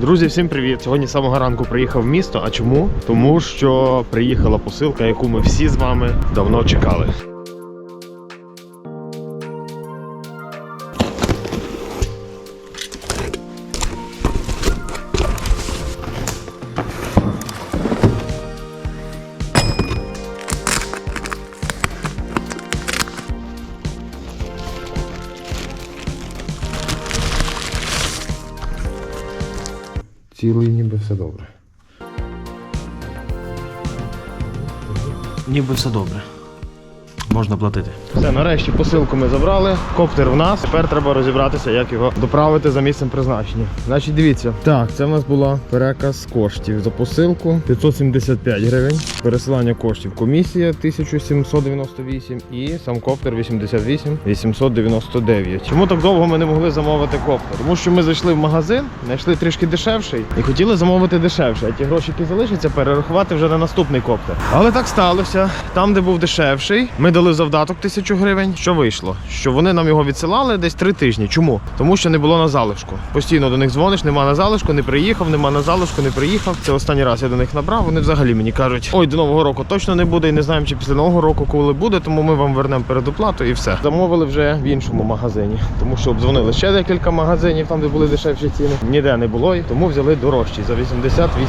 Друзі, всім привіт! Сьогодні з самого ранку приїхав в місто. А чому? Тому що приїхала посилка, яку ми всі з вами давно чекали. Все добре. Ніби все добре. Можна платити. Все, нарешті посилку ми забрали. Коптер в нас. Тепер треба розібратися, як його доправити за місцем призначення. Значить, дивіться. Так, це в нас була переказ коштів за посилку 575 гривень. Пересилання коштів комісія 1798 і сам коптер 88 899. Чому так довго ми не могли замовити коптер? Тому що ми зайшли в магазин, знайшли трішки дешевший і хотіли замовити дешевше. А ті гроші, які залишаться, перерахувати вже на наступний коптер. Але так сталося. Там, де був дешевший, ми дали завдаток тисячу гривень. Що вийшло? Що вони нам його відсилали десь три тижні. Чому? Тому що не було на залишку. Постійно до них дзвониш, нема на залишку, не приїхав, нема на залишку, не приїхав. Це останній раз я до них набрав. Вони взагалі мені кажуть, ой, до нового року точно не буде, і не знаємо, чи після нового року коли буде, тому ми вам вернемо передоплату і все. Замовили вже в іншому магазині, тому що обдзвонили ще декілька магазинів, там де були дешевші ціни. Ніде не було, тому взяли дорожчий за 88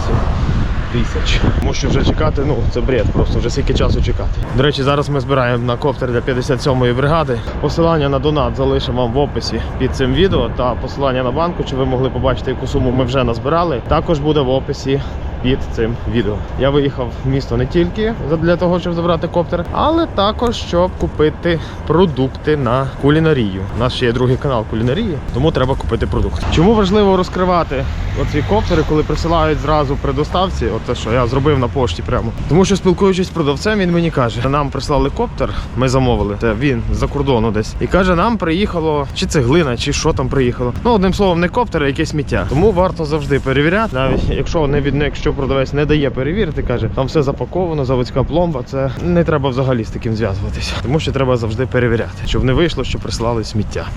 тисяч. Тому вже чекати, ну це бред, просто вже скільки часу чекати. До речі, зараз ми збираємо на коптер для 57-ї бригади. Посилання на донат залишимо вам в описі під цим відео та посилання на банку, чи ви могли побачити, яку суму ми вже назбирали. Також буде в описі. Під цим відео я виїхав в місто не тільки для того, щоб забрати коптер, але також щоб купити продукти на кулінарію. У нас ще є другий канал кулінарії, тому треба купити продукти. Чому важливо розкривати оці коптери, коли присилають зразу при доставці? Оте, що я зробив на пошті прямо. Тому що спілкуючись з продавцем, він мені каже: нам прислали коптер, ми замовили. Це він з-за кордону десь. І каже, нам приїхало чи цеглина, чи що там приїхало. Ну, одним словом, не коптер, а якесь сміття. Тому варто завжди перевіряти, навіть якщо не від якщо продавець не дає перевірити, каже, там все запаковано, заводська пломба. Це не треба взагалі з таким зв'язуватися. Тому що треба завжди перевіряти, щоб не вийшло, що прислали сміття.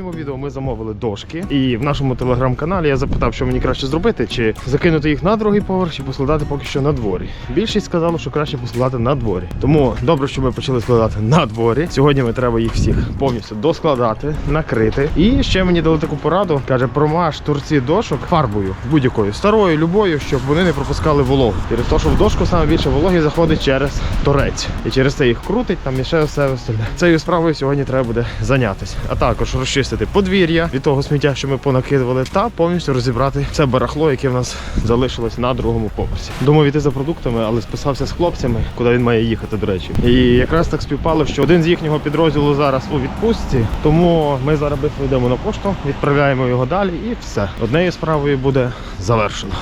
Попередньому відео ми замовили дошки, і в нашому телеграм-каналі я запитав, що мені краще зробити, чи закинути їх на другий поверх, чи поскладати поки що на дворі. Більшість сказала, що краще поскладати на дворі. Тому добре, що ми почали складати на дворі. Сьогодні ми треба їх всіх повністю доскладати, накрити. І ще мені дали таку пораду: каже, промаж торці дошок фарбою будь-якою старою, любою, щоб вони не пропускали вологу. Через те, що в дошку саме більше вологи заходить через торець, і через це їх крутить там і ще все остальне. Цією справою сьогодні треба буде зайнятися. А також розчистити подвір'я від того сміття, що ми понакидували, та повністю розібрати це барахло, яке в нас залишилось на другому поверсі. Думав іти за продуктами, але списався з хлопцями, куди він має їхати, до речі. І якраз так співпало, що один з їхнього підрозділу зараз у відпустці, тому ми зараз йдемо на пошту, відправляємо його далі, і все. Однею справою буде завершено.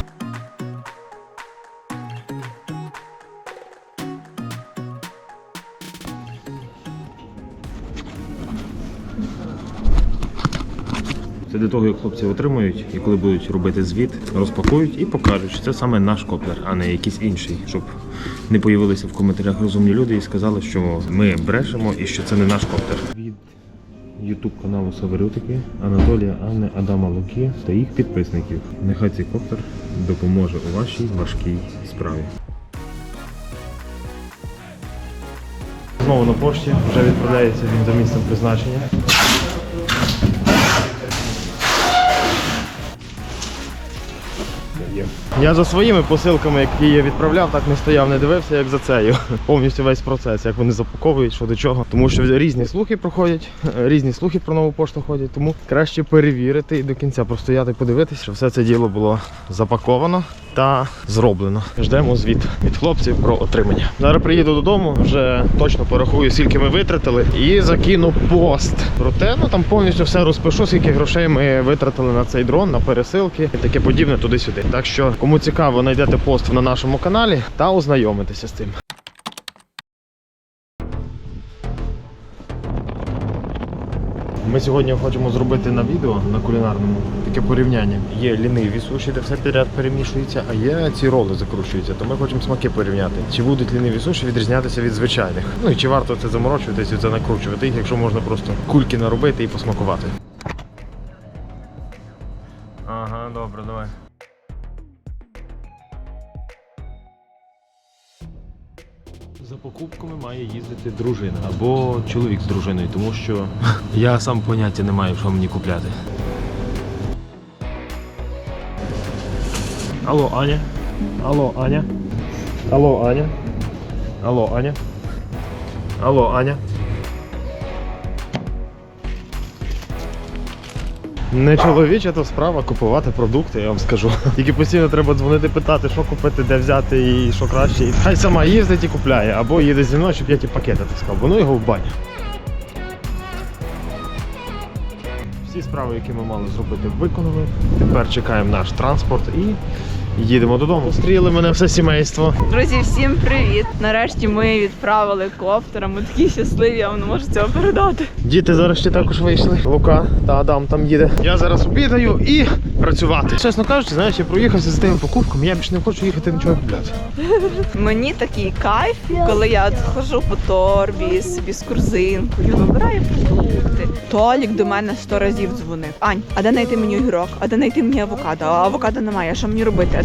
Для того, як хлопці отримують, і коли будуть робити звіт, розпакують і покажуть, що це саме наш коптер, а не якийсь інший, щоб не появилися в коментарях розумні люди і сказали, що ми брешемо і що це не наш коптер. Від Ютуб каналу Саверютики Анатолія Анни Адама Луки та їх підписників. Нехай цей коптер допоможе у вашій важкій справі. Знову на пошті вже відправляється він за місцем призначення. Є. Я за своїми посилками, які я відправляв, так не стояв, не дивився, як за цею. Повністю весь процес, як вони запаковують, що до чого. Тому що різні слухи проходять, різні слухи про нову пошту ходять. Тому краще перевірити і до кінця простояти, подивитися, що все це діло було запаковано та зроблено. Ждемо звіт від хлопців про отримання. Зараз приїду додому, вже точно порахую, скільки ми витратили, і закину пост. Проте ну там повністю все розпишу, скільки грошей ми витратили на цей дрон, на пересилки і таке подібне туди-сюди. Так що, кому цікаво, знайдете пост на нашому каналі та ознайомитеся з цим. Ми сьогодні хочемо зробити на відео на кулінарному таке порівняння. Є ліниві суші, де все підряд перемішується, а є ці роли закручуються. То ми хочемо смаки порівняти. Чи будуть ліниві суші відрізнятися від звичайних? Ну і чи варто це заморочуватись і це накручувати їх, якщо можна просто кульки наробити і посмакувати. Ага, добре, давай. За покупками має їздити дружина або чоловік з дружиною, тому що я сам поняття не маю, що мені купляти. Алло, Аня. Алло, Аня. Алло, Аня. Алло, Аня. Алло, Аня. Не чоловіча то справа купувати продукти, я вам скажу. Тільки постійно треба дзвонити, питати, що купити, де взяти і що краще. І хай сама їздить і купляє, або їде зі мною, щоб я ті пакети таскав, бо ну його в баню. Всі справи, які ми мали зробити, виконали. Тепер чекаємо наш транспорт і їдемо додому. Зустріли мене все сімейство. Друзі, всім привіт! Нарешті ми відправили коптера. Ми такі щасливі, я вам не можу цього передати. Діти зараз ще також вийшли. Лука та Адам там їде. Я зараз обідаю і працювати. Чесно кажучи, знаєш, я проїхався з тими покупками, я більше не хочу їхати нічого купляти. Мені такий кайф, коли я от ходжу по торбі, собі з корзинкою, вибираю продукти. Толік до мене сто разів дзвонив. Ань, а де знайти мені огірок? А де знайти мені авокадо? А авокадо немає, що мені робити?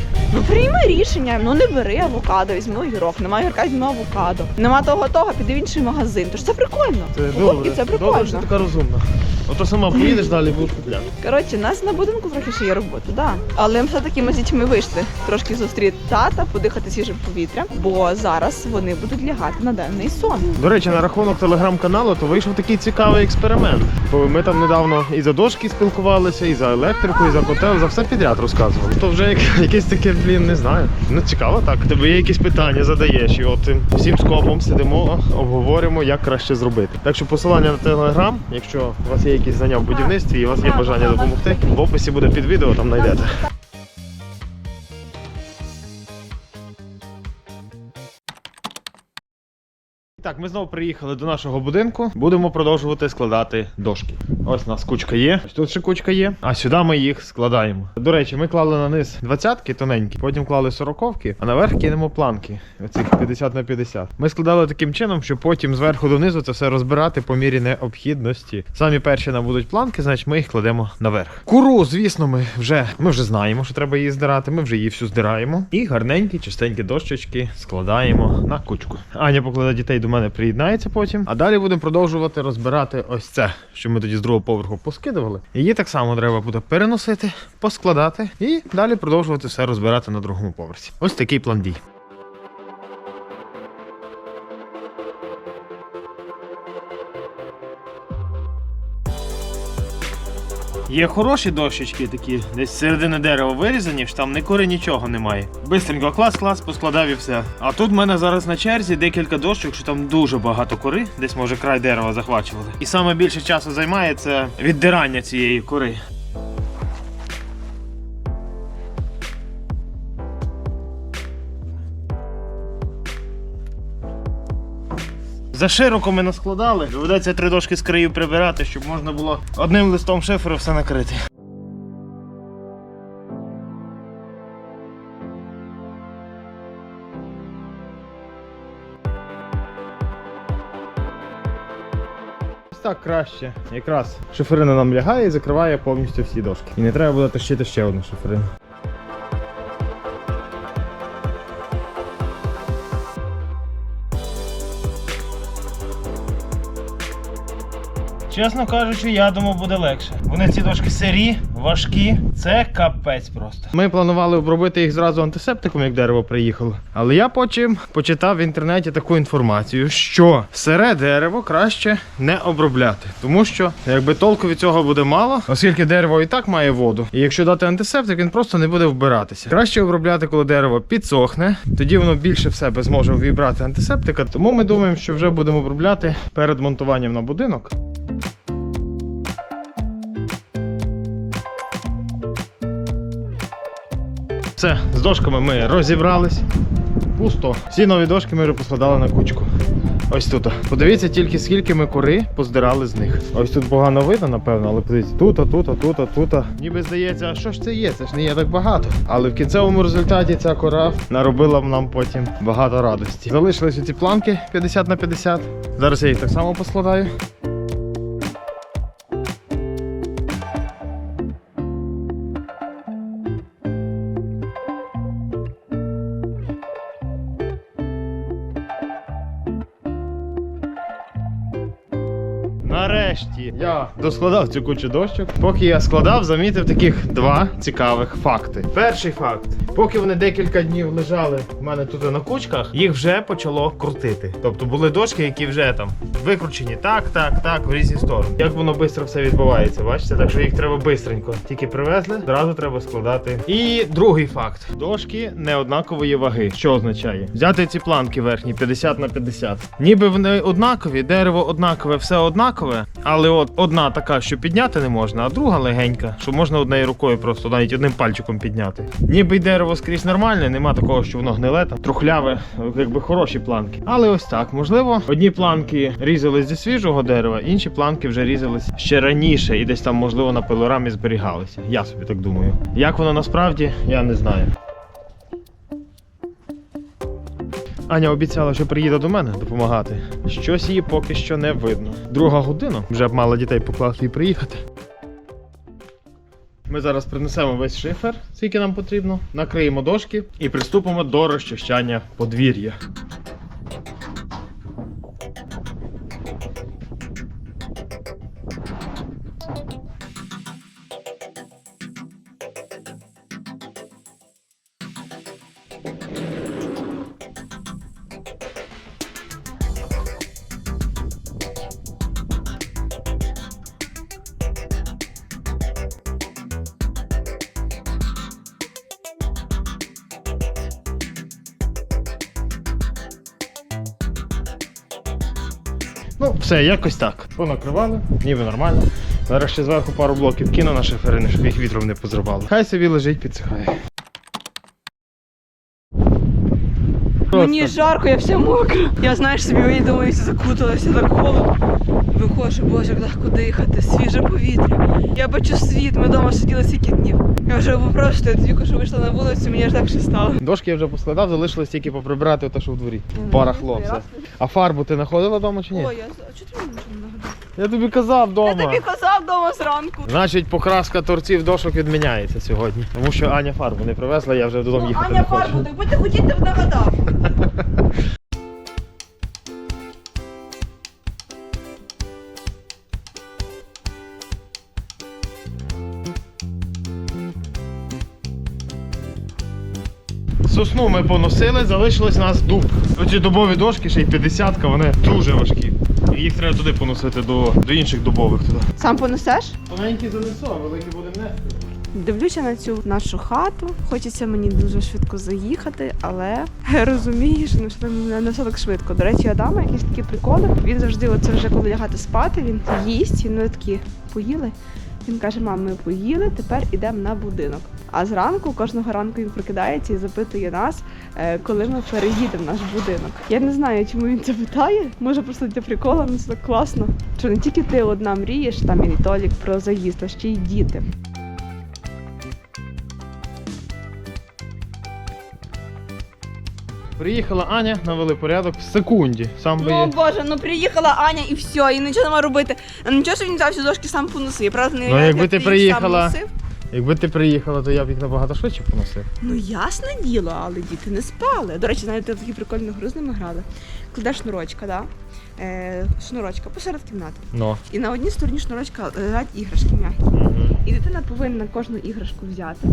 Ну прийми рішення, ну не бери авокадо, візьми огірок, немає огірка, візьми авокадо. Нема того того, піди в інший магазин. Тож це прикольно. Це Покупки це прикольно. добре, що така розумна. Ото сама поїдеш далі будеш купляти. Коротше, нас на будинку трохи ще є робота, да. Але все-таки ми з дітьми вийшли трошки зустріти тата, подихати свіжим повітрям, бо зараз вони будуть лягати на денний сон. До речі, на рахунок телеграм-каналу, то вийшов такий цікавий експеримент. Бо ми там недавно і за дошки спілкувалися, і за електрику, і за котел, за все підряд розказували. То вже якесь таке, блін, не знаю. Ну цікаво так. Тебе є якісь питання, задаєш, і от ем, всім скопом сидимо, обговоримо, як краще зробити. Так що посилання на телеграм, якщо у вас є якісь знання в будівництві і у вас є бажання допомогти, в описі буде під відео, там знайдете. Так, ми знову приїхали до нашого будинку. Будемо продовжувати складати дошки. Ось у нас кучка є. Ось тут ще кучка є. А сюди ми їх складаємо. До речі, ми клали на низ двадцятки тоненькі, потім клали сороковки, а наверх кинемо планки. Оцих 50 на 50. Ми складали таким чином, щоб потім зверху донизу це все розбирати по мірі необхідності. Самі перші нам будуть планки, значить ми їх кладемо наверх. Куру, звісно, ми вже ми вже знаємо, що треба її здирати. Ми вже її всю здираємо. І гарненькі, чистенькі дощечки складаємо на кучку. Аня покладе дітей до мене приєднається потім. А далі будемо продовжувати розбирати ось це, що ми тоді з другого поверху поскидували. Її так само треба буде переносити, поскладати і далі продовжувати все розбирати на другому поверсі. Ось такий план дій. Є хороші дощечки такі, десь середини дерева вирізані, що там не кори нічого немає. Бистренько клас, клас, поскладав і все. А тут в мене зараз на черзі декілька дощок, що там дуже багато кори, десь може край дерева захвачували. І саме більше часу займає це віддирання цієї кори. За широко ми наскладали. Доведеться три дошки з країв прибирати, щоб можна було одним листом шиферу все накрити. Так краще. Якраз шиферина нам лягає і закриває повністю всі дошки. І не треба буде тащити ще одну шиферину. Чесно кажучи, я думав, буде легше. Вони ці дошки сирі, важкі. Це капець просто. Ми планували обробити їх зразу антисептиком, як дерево приїхало. Але я потім почитав в інтернеті таку інформацію, що сире дерево краще не обробляти, тому що якби толку від цього буде мало, оскільки дерево і так має воду. І якщо дати антисептик, він просто не буде вбиратися. Краще обробляти, коли дерево підсохне, тоді воно більше в себе зможе вібрати антисептика. Тому ми думаємо, що вже будемо обробляти перед монтуванням на будинок. Все, з дошками ми розібрались. Пусто. Всі нові дошки ми вже поскладали на кучку. Ось тут. Подивіться тільки скільки ми кори поздирали з них. Ось тут погано видно, напевно, але подивіться, тут, тут, тут, а тут. Ніби здається, а що ж це є? Це ж не є так багато. Але в кінцевому результаті ця кора наробила нам потім багато радості. Залишились ці планки 50 на 50. Зараз я їх так само поскладаю. Доскладав цю кучу дощок. Поки я складав, замітив таких два цікавих факти. Перший факт: поки вони декілька днів лежали в мене тут на кучках, їх вже почало крутити. Тобто були дошки, які вже там викручені так, так, так, в різні сторони. Як воно швидко все відбувається, бачите? Так що їх треба швидко. Тільки привезли, одразу треба складати. І другий факт: дошки не однакової ваги. Що означає? Взяти ці планки верхні 50 на 50. Ніби вони однакові, дерево однакове, все однакове, але от одна така, що підняти не можна, а друга легенька, що можна однією рукою просто навіть одним пальчиком підняти. Ніби й дерево скрізь нормальне, нема такого, що воно гниле, там трухляве, якби хороші планки. Але ось так, можливо, одні планки різались зі свіжого дерева, інші планки вже різались ще раніше і десь там, можливо, на пилорамі зберігалися. Я собі так думаю. Як воно насправді, я не знаю. Аня обіцяла, що приїде до мене допомагати. Щось її поки що не видно. Друга година вже б мала дітей покласти і приїхати. Ми зараз принесемо весь шифер, скільки нам потрібно, накриємо дошки і приступимо до розчищання подвір'я. Ну, все, якось так. Понакривали, ніби нормально. Зараз ще зверху пару блоків кину на шиферини, щоб їх вітром не позривало. Хай собі лежить, підсихає. Мені жарко, я вся мокра. Я знаєш собі видумаюся, закуталася так холодно. Виходжу, боже, легко дихати, свіже повітря. Я бачу світ, ми вдома сиділи стільки днів. Я вже просто я тоді, коли вийшла на вулицю, мені аж легше стало. Дошки я вже поскладав, залишилось тільки поприбирати те, що в дворі. Пара хлопця. А фарбу ти знаходила вдома чи ні? Ой, я а чого ти мені не нагадав? Я тобі казав вдома. Я тобі казав вдома зранку. Значить, покраска торців дошок відміняється сьогодні. Тому що Аня фарбу не привезла, я вже додому Ну, їхати Аня не хочу. фарбу, так будь ти хотів, б нагадав. Сосну ми поносили, залишилось у нас дуб. Оці дубові дошки, ще й 50 вони дуже важкі. Їх треба туди поносити до, до інших дубових туди. Сам понесеш? Маленькі занесу, а великі будемо нести. Дивлюся на цю нашу хату. Хочеться мені дуже швидко заїхати, але розумієш, ну, що не, не все так швидко. До речі, Адама якісь такі приколи. Він завжди, оце вже коли лягати спати, він їсть, і ми такі поїли. Він каже: мам, ми поїли, тепер ідемо на будинок. А зранку, кожного ранку він прокидається і запитує нас, е, коли ми переїдемо в наш будинок. Я не знаю, чому він це питає. Може просто для прикола, ну це так класно. Що не тільки ти одна мрієш, там і Толік про заїзд, а ще й діти. Приїхала Аня, навели порядок в секунді. Сам би Ну є. боже, ну приїхала Аня і все, і нічого нема робити. А Нічого, що він взяв всі дошки сам поносив. Правда не Ну, уявляю, якби як ти їх приїхала- носив. Якби ти приїхала, то я б їх набагато швидше поносив. Ну ясне діло, але діти не спали. До речі, знаєте, такі прикольні гру з ними грали. Кладеш шнурочка, да? Е, шнурочка посеред кімнати. Ну. І на одній стороні шнурочка лежать іграшки м'які. І дитина повинна кожну іграшку взяти,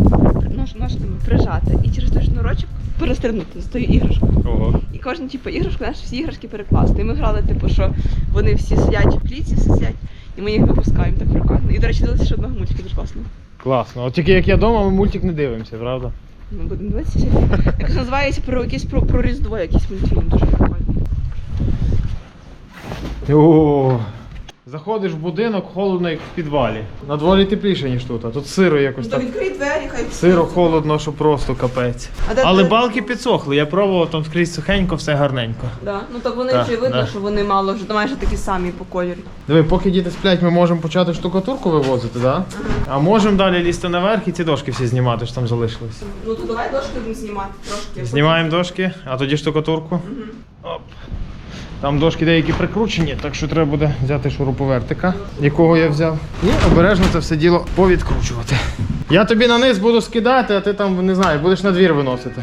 нож, ножками прижати і через той шнурочок перестрибнути з тою іграшкою. Ого. І кожну типу іграшку, знаєш, всі іграшки перекласти. І ми грали, типу, що вони всі сидять в клітці, всі сидять, і ми їх випускаємо так прикольно. І, до речі, дивилися ще одного мультика дуже класно. Класно. От тільки як я вдома, ми мультик не дивимося, правда? Ми будемо дивитися. Якось називається про якийсь про, про Різдво, якийсь мультфільм дуже прикольний. О, Заходиш в будинок, холодно, як в підвалі. На дворі тепліше, ніж тут, а тут сиро якось так. відкрий двері, хай Сиро холодно, що просто капець. А де Але ти- балки підсохли, я пробував там скрізь сухенько, все гарненько. Да. Ну так вони Так, вже видно, да. що вони мало вже майже такі самі по кольорі. Диви, поки діти сплять, ми можемо почати штукатурку вивозити, да? А можемо далі лізти наверх і ці дошки всі знімати, що там залишились. Ну то давай дошки будемо знімати трошки. Знімаємо дошки, а тоді штукатурку. Оп. Там дошки деякі прикручені, так що треба буде взяти шуруповертика, якого я взяв. І обережно це все діло повідкручувати. Я тобі на низ буду скидати, а ти там, не знаю, будеш на двір виносити.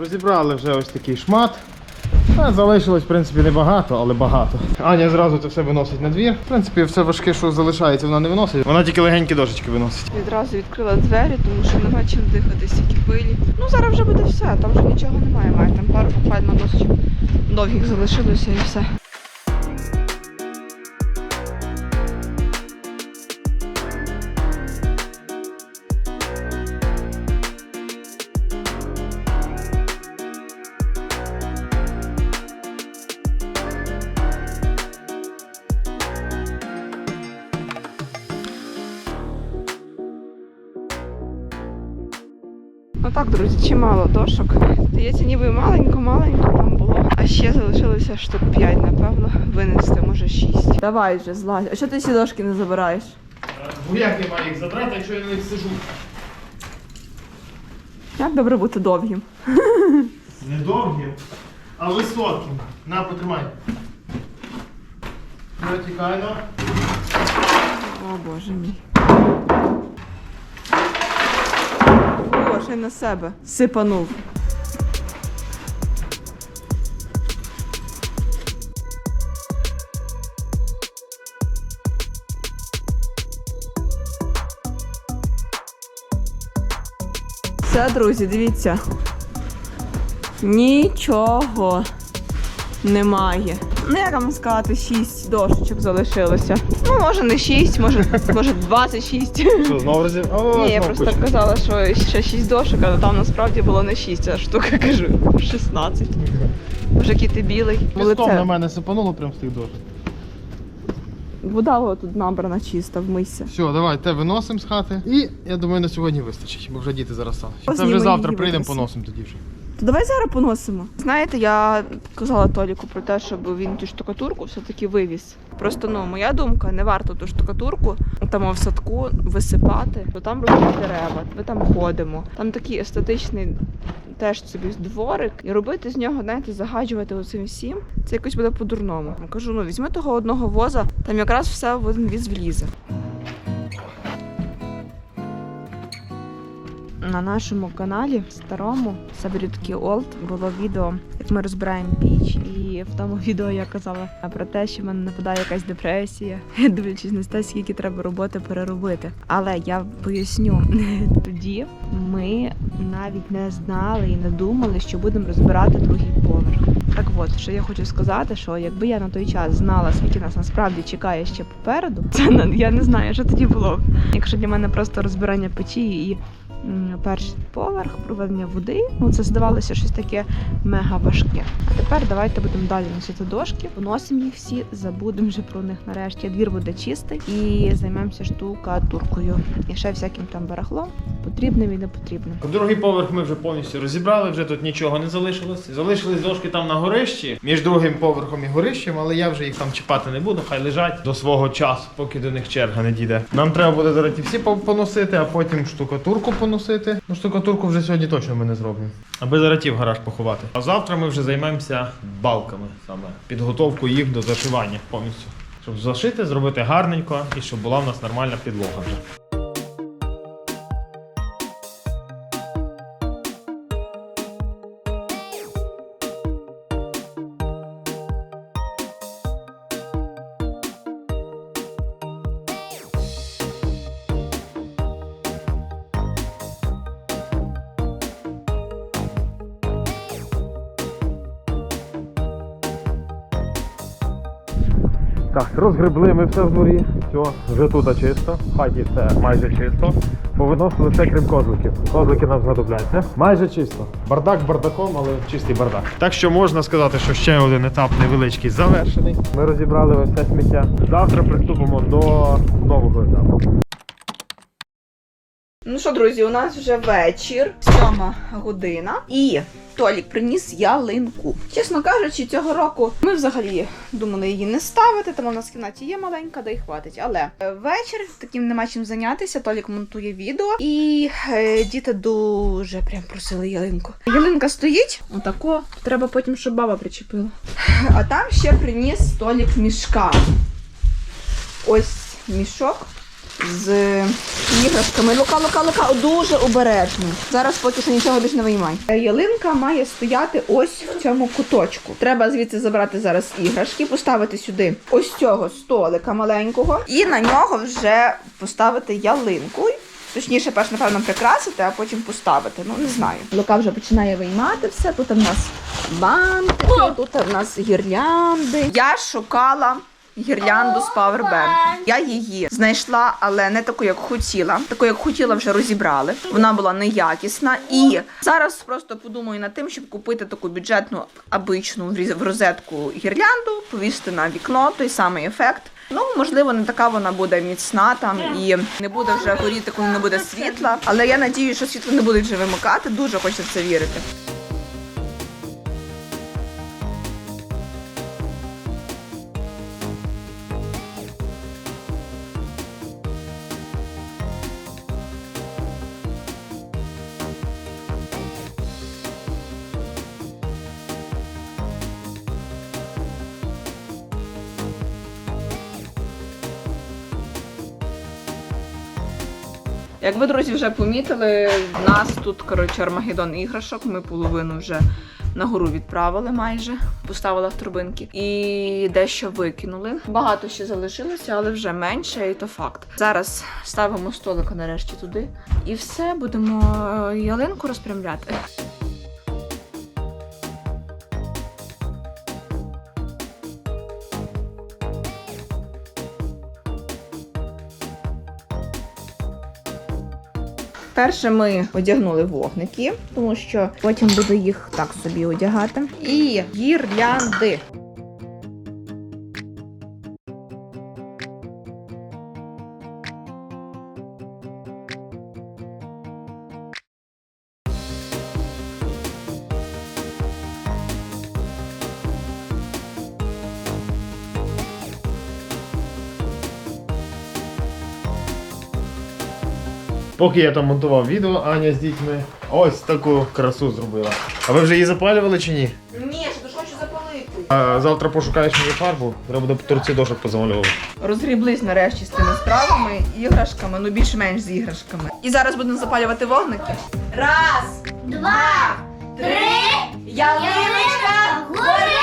Розібрали вже ось такий шмат. Залишилось, в принципі, небагато, але багато. Аня зразу це все виносить на двір. В принципі, все важке, що залишається, вона не виносить. Вона тільки легенькі дошечки виносить. Відразу відкрила двері, тому що нема чим дихати стільки пилі. Ну зараз вже буде все, там вже нічого немає, має там пару буквально досочок довгих залишилося і все. Ну так, друзі, чимало дошок. Здається, ніби маленько-маленько там було. А ще залишилося штук 5, напевно, винести, може 6. Давай вже злазь. А що ти ці дошки не забираєш? Бо як я маю їх забрати, якщо я на них сижу? Як добре бути довгим? Не довгим, а високим. На, потримай. Вертикально. О боже мій. Ще й на себе. Сипанув. Все, друзі, дивіться. Нічого немає. Ну, як вам сказати, 6 дошечок залишилося. Ну, може не 6, може, може 26. Що, знову розібрав? Ні, я просто казала, що ще 6 дошок, але там насправді було не 6, а штука кажу 16. Вже кіти білий. Пістом на мене сипануло прям з тих дошок. Вода тут набрана чиста, вмийся. Все, давай, те виносимо з хати. І я думаю, на сьогодні вистачить, бо вже діти зараз стануть. Це Позніми вже завтра прийдемо, поносимо тоді вже. То давай зараз поносимо. Знаєте, я казала Толіку про те, щоб він ту штукатурку все-таки вивіз. Просто ну, моя думка, не варто ту штукатурку там в садку висипати, то там ростуть дерева, ми там ходимо. Там такий естетичний теж собі дворик, і робити з нього, знаєте, загаджувати оцим всім. Це якось буде по-дурному. Кажу, ну візьми того одного воза, там якраз все в один віз влізе. На нашому каналі старому Сабрідкі Олд було відео, як ми розбираємо піч. І в тому відео я казала про те, що мене нападає якась депресія, дивлячись на те, скільки треба роботи переробити. Але я поясню, тоді ми навіть не знали і не думали, що будемо розбирати другий поверх. Так от, що я хочу сказати, що якби я на той час знала, скільки нас насправді чекає ще попереду, це я не знаю, що тоді було б. Якщо для мене просто розбирання печі і перший поверх, проведення води. Ну, це здавалося щось таке мега важке. А тепер давайте будемо далі носити дошки. Поносимо їх всі, забудемо вже про них нарешті. Двір буде чистий і займемося штукатуркою. І ще всяким там барахлом, потрібним і непотрібним. Другий поверх ми вже повністю розібрали, вже тут нічого не залишилось. Залишились дошки там на горищі, між другим поверхом і горищем, але я вже їх там чіпати не буду, хай лежать до свого часу, поки до них черга не дійде. Нам треба буде зараз всі поносити, а потім штукатурку поносити. Ну, штукатурку вже сьогодні точно ми не зробимо. Аби заратів гараж поховати. А завтра ми вже займемося балками, саме підготовку їх до зашивання повністю. Щоб зашити, зробити гарненько і щоб була в нас нормальна підлога вже. Так, розгребли ми все в дворі. Все, вже тут чисто. В хаті все майже чисто. Повиносили все крім козликів. Козлики нам знадобляться. Майже чисто. Бардак бардаком, але чистий бардак. Так що можна сказати, що ще один етап невеличкий завершений. Ми розібрали все сміття. Завтра приступимо до нового етапу. Ну що, друзі, у нас вже вечір, сьома година, і Толік приніс ялинку. Чесно кажучи, цього року ми взагалі думали її не ставити, тому в нас в кімнаті є маленька, да й хватить. Але е, вечір таким нема чим зайнятися. Толік монтує відео, і е, діти дуже прям просили ялинку. Ялинка стоїть, отако. Треба потім, щоб баба причепила. А там ще приніс Толік мішка. Ось мішок з іграшками. Лука, лука, лука, дуже обережно. Зараз поки що нічого більше не виймай. Ялинка має стояти ось в цьому куточку. Треба звідси забрати зараз іграшки, поставити сюди ось цього столика маленького, і на нього вже поставити ялинку. Точніше, перш, напевно, прикрасити, а потім поставити. Ну, не знаю. Лука вже починає виймати все. Тут у нас бантики, тут у нас гірлянди. Я шукала гірлянду з павербенку. Я її знайшла, але не таку, як хотіла. Таку, як хотіла, вже розібрали. Вона була неякісна. І зараз просто подумаю над тим, щоб купити таку бюджетну обичну в розетку гірлянду, повісити на вікно, той самий ефект. Ну, можливо, не така вона буде міцна там і не буде вже горіти, коли не буде світла. Але я надію, що світло не будуть вже вимикати. Дуже хочеться це вірити. Як ви, друзі, вже помітили, в нас тут коротше армагеддон іграшок. Ми половину вже на гору відправили майже, поставила в турбинки. І дещо викинули. Багато ще залишилося, але вже менше, і то факт. Зараз ставимо столика нарешті туди. І все, будемо е, ялинку розпрямляти. Перше ми одягнули вогники, тому що потім буду їх так собі одягати. І гірлянди. Поки я там монтував відео, Аня з дітьми ось таку красу зробила. А ви вже її запалювали чи ні? Ні, що ти хочу запалити. А завтра пошукаєш мені фарбу, треба буде торці дошок позамальовувати. Розгріблись нарешті з цими справами, іграшками, ну більш-менш з іграшками. І зараз будемо запалювати вогники. Раз, Два, три, ялиночка горить!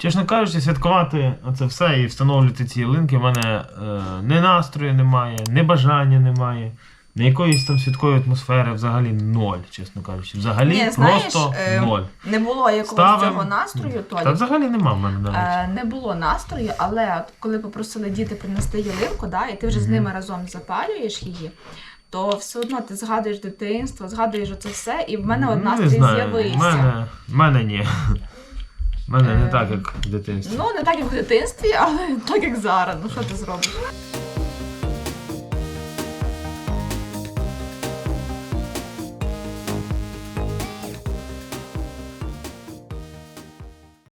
Чесно кажучи, святкувати це все і встановлювати ці ялинки в мене е, не настрою немає, не бажання немає. Не якоїсь там святкої атмосфери взагалі ноль, чесно кажучи. Взагалі Ні, знаєш, просто е, ноль. Не було якогось Ставим. цього настрою, Та взагалі нема в мене навіть. Е, не було настрою, але от коли попросили діти принести ялинку, да, і ти вже з ними разом запалюєш її, то все одно ти згадуєш дитинство, згадуєш оце все, і в мене от Ну, не настрій знаю. з'явився. В мене, в мене ні. Мене не Е, так, як в дитинстві. Ну, не так, як в дитинстві, але так, як зараз. Ну що ти зробиш?